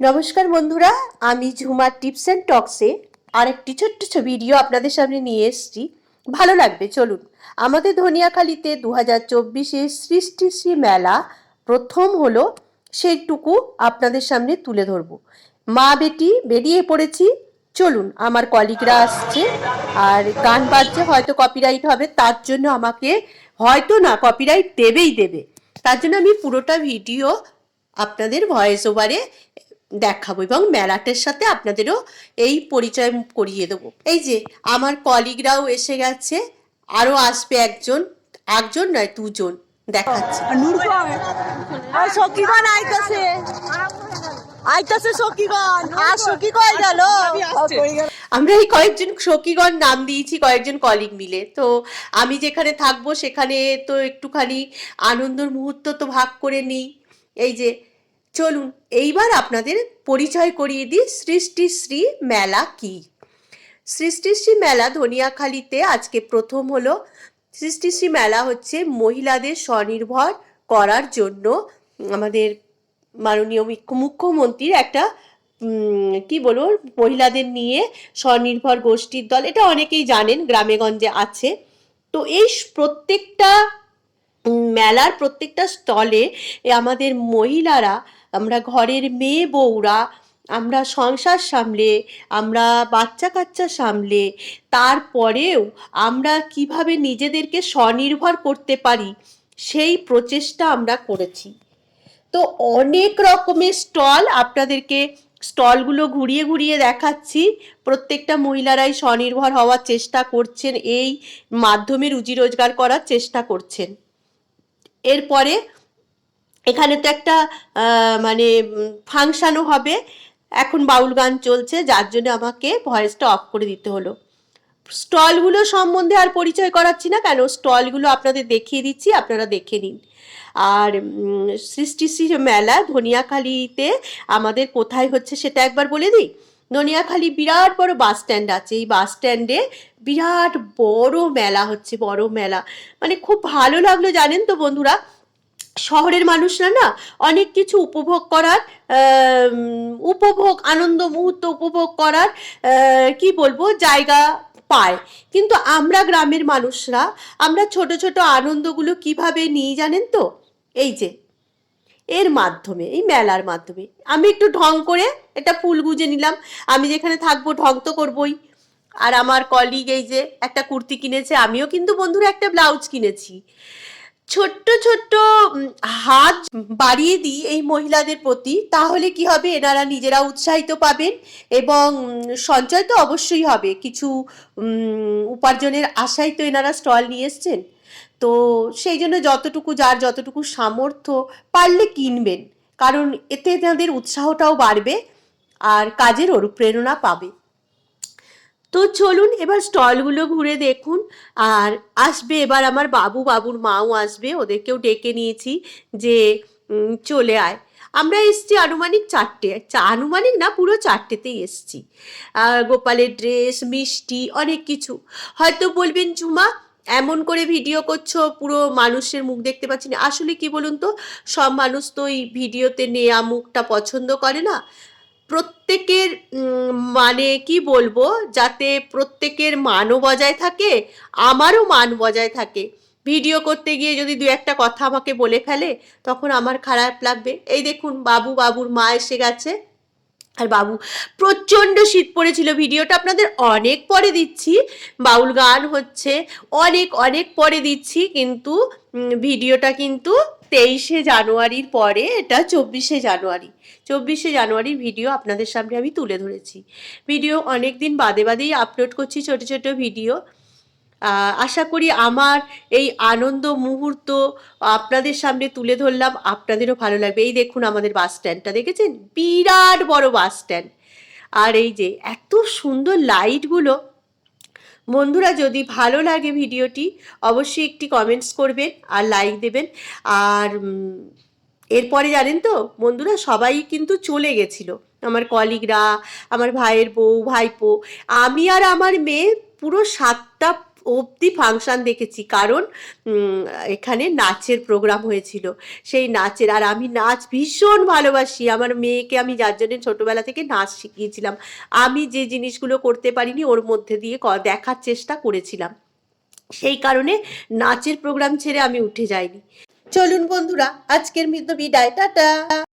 নমস্কার বন্ধুরা, আমি ঝুমার টিপস অ্যান্ড টক্সে আরেকটি ছোট্ট ভিডিও আপনাদের সামনে নিয়ে এসেছি। ভালো লাগবে, চলুন। আমাদের ধনিয়াখালীতে দু হাজার চব্বিশে সৃষ্টিশ্রী মেলা প্রথম হলো, সেইটুকু আপনাদের সামনে তুলে ধরবো। মা বেটি, বেরিয়ে পড়েছি। চলুন, আমার কলিগরা আসছে। আর গান বাজছে, হয়তো কপিরাইট হবে, তার জন্য আমাকে হয়তো না কপিরাইট দেবেই দেবে। তার জন্য আমি পুরোটা ভিডিও আপনাদের ভয়েস ওভারে দেখাবো এবং মেলাটার সাথে আপনাদেরও এই পরিচয় করিয়ে দেবো। এই যে আমার কলিগরাও এসে গেছে আরও আসবে একজন একজন নয় দুজন দেখাচ্ছে। আর আইতাছে। আইতাছে সখীগণ আর সখী কই গেল। আমরা এই কয়েকজন সখীগণ নাম দিয়েছি কয়েকজন কলিগ মিলে। তো আমি যেখানে থাকব সেখানে তো একটুখানি আনন্দর মুহূর্ত তো ভাগ করে নিই। এই যে চলুন, এইবার আপনাদের পরিচয় করিয়ে দিই সৃষ্টিশ্রী মেলা কি। সৃষ্টিশ্রী মেলা ধনিয়াখালীতে আজকে প্রথম হলো। সৃষ্টিশ্রী মেলা হচ্ছে মহিলাদের স্বনির্ভর করার জন্য আমাদের মাননীয় মুখ্য- মুখ্যমন্ত্রীর একটা কি বলব, মহিলাদের নিয়ে স্বনির্ভর গোষ্ঠীর দল। এটা অনেকেই জানেন গ্রামেগঞ্জে আছে। তো এই প্রত্যেকটা মেলার প্রত্যেকটা স্টলে আমাদের মহিলারা আমরা ঘরের মেয়ে বউরা, আমরা সংসার সামলে, আমরা বাচ্চা কাচ্চা সামলে, তারপরেও আমরা কীভাবে নিজেদেরকে স্বনির্ভর করতে পারি, সেই প্রচেষ্টা আমরা করেছি। তো অনেক রকমের স্টল আপনাদেরকে স্টলগুলো ঘুরিয়ে ঘুরিয়ে দেখাচ্ছি। প্রত্যেকটা মহিলারাই স্বনির্ভর হওয়ার চেষ্টা করছেন, এই মাধ্যমে রুজি রোজগার করার চেষ্টা করছেন। এরপরে এখানে তো একটা মানে ফাংশানও হবে। এখন বাউল গান চলছে যার জন্য আমাকে ভয়েসটা অফ করে দিতে হলো। স্টলগুলো সম্বন্ধে আর পরিচয় করাচ্ছি না কেন? স্টলগুলো আপনাদের দেখিয়ে দিচ্ছি আপনারা দেখে নিন। আর উম, সৃষ্টি শ্রী মেলা ধনিয়াখালীতে আমাদের কোথায় হচ্ছে সেটা একবার বলে দিই। ধনিয়াখালী বিরাট বড় বাস স্ট্যান্ড আছে। এই বাস স্ট্যান্ডে বিরাট বড় মেলা হচ্ছে বড় মেলা। মানে খুব ভালো লাগল জানেন তো বন্ধুরা? শহরের মানুষরা না অনেক কিছু উপভোগ করার উপভোগ, আনন্দ মুহূর্ত উপভোগ করার কি বলব, জায়গা পায়। কিন্তু আমরা গ্রামের মানুষরা, আমরা ছোট ছোট আনন্দগুলো কীভাবে নিই জানেন তো? এই যে, এর মাধ্যমে, এই মেলার মাধ্যমে। আমি একটু ঢং করে একটা ফুল গুজে নিলাম। আমি যেখানে থাকব ঢং তো করবই। আর আমার কলিগ এই যে একটা কুর্তি কিনেছে, আমিও কিন্তু বন্ধুরা একটা ব্লাউজ কিনেছি। ছোট্ট ছোট্ট হাত বাড়িয়ে দিই এই মহিলাদের প্রতি, তাহলে কি হবে? এনারা নিজেরা উৎসাহিত পাবেন এবং সঞ্চয় তো অবশ্যই হবে। কিছু উপার্জনের আশায় তো এনারা স্টল নিয়ে এসছেন। তো সেই জন্য যতটুকু যার যতটুকু সামর্থ্য পারলে কিনবেন। কারণ এতে তাদের উৎসাহটাও বাড়বে আর কাজের অনুপ্রেরণা পাবে। তো চলুন এবার স্টলগুলো ঘুরে দেখুন। আর আসবে এবার আমার বাবু, বাবুর মাও আসবে, ওদেরকেও ডেকে নিয়েছি যে চলে আয়। আমরা এসছি আনুমানিক চারটে আনুমানিক না, পুরো চারটেতেই এসছি। গোপালের ড্রেস মিষ্টি, অনেক কিছু। হয়তো বলবেন, ঝুমা, এমন করে ভিডিও করছ, পুরো মানুষের মুখ দেখতে পাচ্ছি না। আসলে কি বলুন তো, সব মানুষ তো এই ভিডিওতে নেয়া মুখটা পছন্দ করে না। প্রত্যেকের মানে কি বলব, যাতে প্রত্যেকের মানও বজায় থাকে, আমারও মান বজায় থাকে। ভিডিও করতে গিয়ে যদি দু একটা কথা আমাকে বলে ফেলে, তখন আমার খারাপ লাগবে। এই দেখুন, বাবু, বাবুর মা এসে গেছে। আর বাবু, প্রচণ্ড শীত পড়েছিল ভিডিওটা, আপনাদের অনেক পরে দিচ্ছি, বাউল গান হচ্ছে, অনেক অনেক পরে দিচ্ছি, কিন্তু ভিডিওটা কিন্তু তেইশে জানুয়ারির পরে এটা চব্বিশে জানুয়ারি। চব্বিশে জানুয়ারির ভিডিও আপনাদের সামনে আমি তুলে ধরেছি। ভিডিও অনেক দিন বাদে বাদেই আপলোড করছি ছোট ছোট ভিডিও আশা করি আমার এই আনন্দ মুহূর্ত আপনাদের সামনে তুলে ধরলাম। আপনাদেরও ভালো লাগবে। এই দেখুন আমাদের বাস স্ট্যান্ডটা দেখেছেন? বিরাট বড় বাস স্ট্যান্ড আর এই যে এত সুন্দর লাইটগুলো বন্ধুরা, যদি ভালো লাগে ভিডিওটি, অবশ্যই একটি কমেন্টস করবেন আর লাইক দেবেন। আর এরপরে জানেন তো, বন্ধুরা, সবাই কিন্তু চলে গেছিল। আমার কলিগরা আমার ভাইয়ের বউ, ভাইপো, আমি আর আমার মেয়ে পুরো সাতটা অবধি ফাংশন দেখেছি। কারণ এখানে নাচের প্রোগ্রাম হয়েছিল। সেই নাচের, আর আমি নাচ ভীষণ ভালোবাসি। আমার মেয়েকে আমি যার জন্য ছোটোবেলা থেকে নাচ শিখিয়েছিলাম। আমি যে জিনিসগুলো করতে পারিনি, ওর মধ্যে দিয়ে দেখার চেষ্টা করেছিলাম। সেই কারণে নাচের প্রোগ্রাম ছেড়ে আমি উঠে যাইনি। চলুন বন্ধুরা, আজকের মতো বিদায়। টাটা!